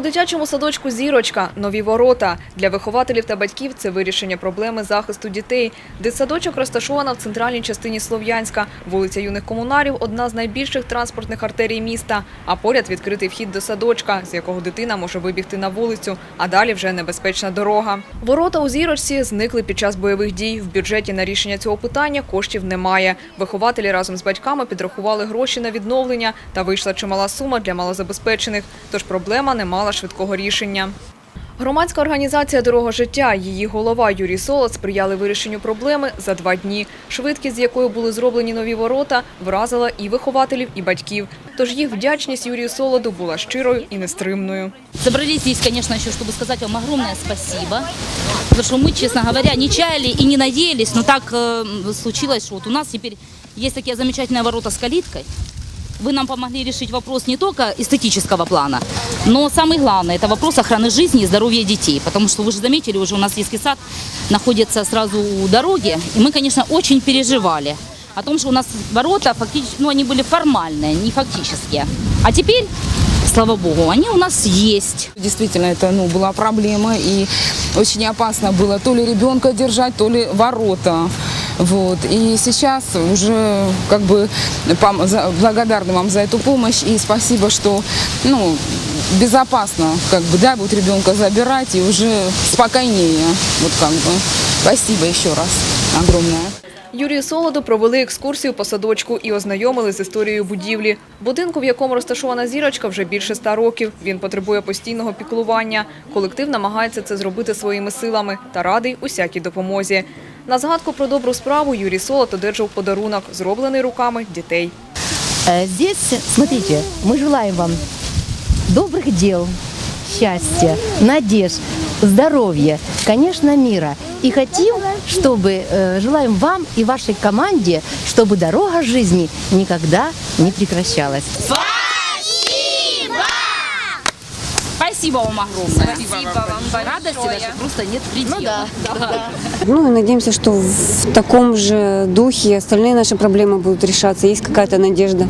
У дитячому садочку Зірочка нові ворота для вихователів та батьків. Це вирішення проблеми захисту дітей. Дитсадочок розташована в центральній частині Слов'янська. Вулиця юних комунарів одна з найбільших транспортних артерій міста. А поряд відкритий вхід до садочка, з якого дитина може вибігти на вулицю. А далі вже небезпечна дорога. Ворота у зірочці зникли під час бойових дій. В бюджеті на рішення цього питання коштів немає. Вихователі разом з батьками підрахували гроші на відновлення та вийшла чимала сума для малозабезпечених. Тож проблема не мала швидкого рішення. Громадська організація Дорога життя, її голова Юрій Солод сприяли вирішенню проблеми за два дні. Швидкість, з якою були зроблені нові ворота, вразила і вихователів, і батьків. Тож їх вдячність Юрію Солоду була щирою і нестримною. Собрались здесь, конечно, еще, чтобы сказать вам огромное спасибо. Потому что мы, честно говоря, не чаяли и не надеялись, но так э, случилось, что вот у нас теперь есть такие замечательные ворота с калиткой. Вы нам помогли решить вопрос не только эстетического плана, но самый главный – это вопрос охраны жизни и здоровья детей. Потому что вы же заметили, уже у нас детский сад находится сразу у дороги, и мы, конечно, очень переживали о том, что у нас ворота фактически, ну, они были формальные, не фактические. А теперь, слава богу, они у нас есть. Действительно, это ну, была проблема, и очень опасно было то ли ребенка держать, то ли ворота. Вот. И сейчас уже как бы пом- за- благодарны вам за эту помощь и спасибо, что ну, безопасно как бы, да, будут ребенка забирать и уже спокойнее. Вот как бы. Спасибо еще раз огромное. Юрію Солоду провели екскурсію по садочку і ознайомили з історією будівлі. Будинку, в якому розташована зірочка, вже більше ста років. Він потребує постійного піклування. Колектив намагається це зробити своїми силами та радий усякій допомозі. На згадку про добру справу Юрій Солод одержав подарунок, зроблений руками дітей. Э, Здесь, смотрите, мы желаем вам добрых дел, счастья, надежд, Здоровья, конечно, мира. И хотим, чтобы, э, желаем вам и вашей команде, чтобы дорога жизни никогда не прекращалась. Спасибо вам огромное. Спасибо вам Радости даже просто нет предела. Ну и надеемся, что в таком же духе остальные наши проблемы будут решаться. Есть какая-то надежда.